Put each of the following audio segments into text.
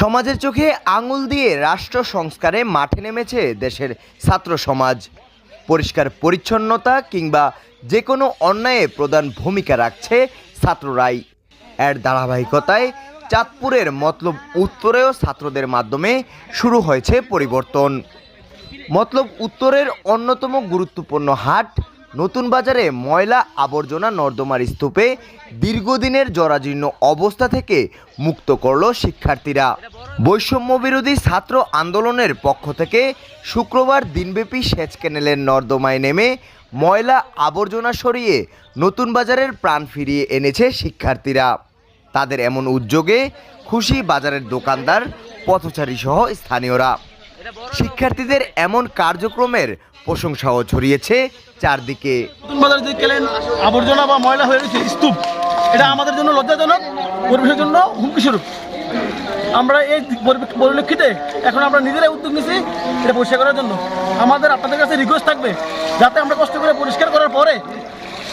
সমাজের চোখে আঙুল দিয়ে রাষ্ট্র সংস্কারে মাঠে নেমেছে দেশের ছাত্র সমাজ। পরিষ্কার পরিচ্ছন্নতা কিংবা যে কোনো অন্যায়ে প্রধান ভূমিকা রাখছে ছাত্ররাই। এর ধারাবাহিকতায় চাঁদপুরের মতলব উত্তরেও ছাত্রদের মাধ্যমে শুরু হয়েছে পরিবর্তন। মতলব উত্তরের অন্যতম গুরুত্বপূর্ণ হাট নতুন বাজারে ময়লা আবর্জনা নর্দমার স্তূপে দীর্ঘদিনের জরাজীর্ণ অবস্থা থেকে মুক্ত করল শিক্ষার্থীরা। বৈষম্য বিরোধী ছাত্র আন্দোলনের পক্ষ থেকে শুক্রবার দিনব্যাপী সেচ ক্যানেলের নর্দমায় নেমে ময়লা আবর্জনা সরিয়ে নতুন বাজারের প্রাণ ফিরিয়ে এনেছে শিক্ষার্থীরা। তাদের এমন উদ্যোগে খুশি বাজারের দোকানদার, পথচারী সহ স্থানীয়রা। শিক্ষার্থীদের এমন কার্যক্রমের প্রশংসাও ছড়িয়েছে। চারদিকে বাজার আবর্জনা বা ময়লা হয়ে গেছে স্তূপ এটা আমাদের জন্য লজ্জাজনক পরিবেশের জন্য হুমকি স্বরূপ আমরা এই পরি- পরিলক্ষিতে এখন আমরা নিজেরাই উদ্যোগ নিয়েছি এটা পরিষ্কার করার জন্য। আমাদের আপনাদের কাছে রিকোয়েস্ট থাকবে যাতে আমরা কষ্ট করে পরিষ্কার করার পরে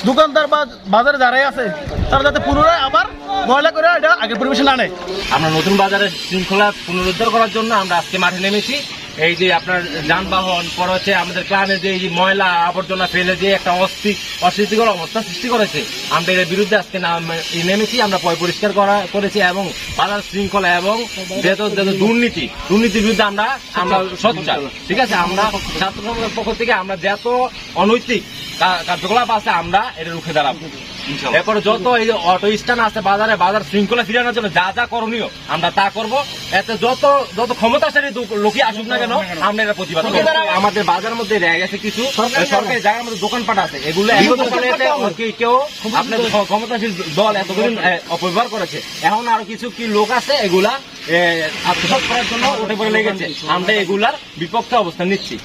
দোকানদার বা বাজারে যারাই আছে তারা যাতে পুনরায় আবার ময়লা করে এটা আগের পরিবেশে না নেয়। আমরা নতুন বাজারের শৃঙ্খলা পুনরুদ্ধার করার জন্য আমরা আজকে মাঠে নেমেছি। এই যে আপনার যানবাহন, পর হচ্ছে আমাদের ক্লাবে যে এই ময়লা আবর্জনা ফেলে যে একটা অস্থি অস্থিতিকর অবস্থা সৃষ্টি করেছে। আমরা এর বিরুদ্ধে আজকে নাম- নেমেছি, আমরা পরিষ্কার করা করেছি এবং বাজার শৃঙ্খলা এবং দুর্নীতি, দুর্নীতির বিরুদ্ধে আমরা আমরা সোচ্চার ঠিক আছে? আমরা ছাত্র সমাজের পক্ষ থেকে আমরা যত অনৈতিক কার্যকলাপ আছে, আমরা এটা রুখে দাঁড়াবো। এরপরে যত এই যে অটো স্ট্যান্ড আছে বাজারে বাজার শৃঙ্খলা ফিরানোর জন্য যা যা করণীয় আমরা তা করব। এতে যত যত ক্ষমতাশালী দু- লোকই আসুক না কেন আমরা এটা প্রতিবাদ আমাদের বাজারের মধ্যে রয়ে গেছে কিছু। সরকারি জায়গার মধ্যে দোকানপাট আছে এগুলো কেউ আপনার ক্ষমতাশীল দল এতদিন অপব্যবহার করেছে। এখন আরও কিছু কি লোক আছে এগুলা এ, আত্মসাৎ করার জন্য উঠে পড়ে লেগেছে। আমরা এগুলার বিপক্ষে অবস্থান নিচ্ছি।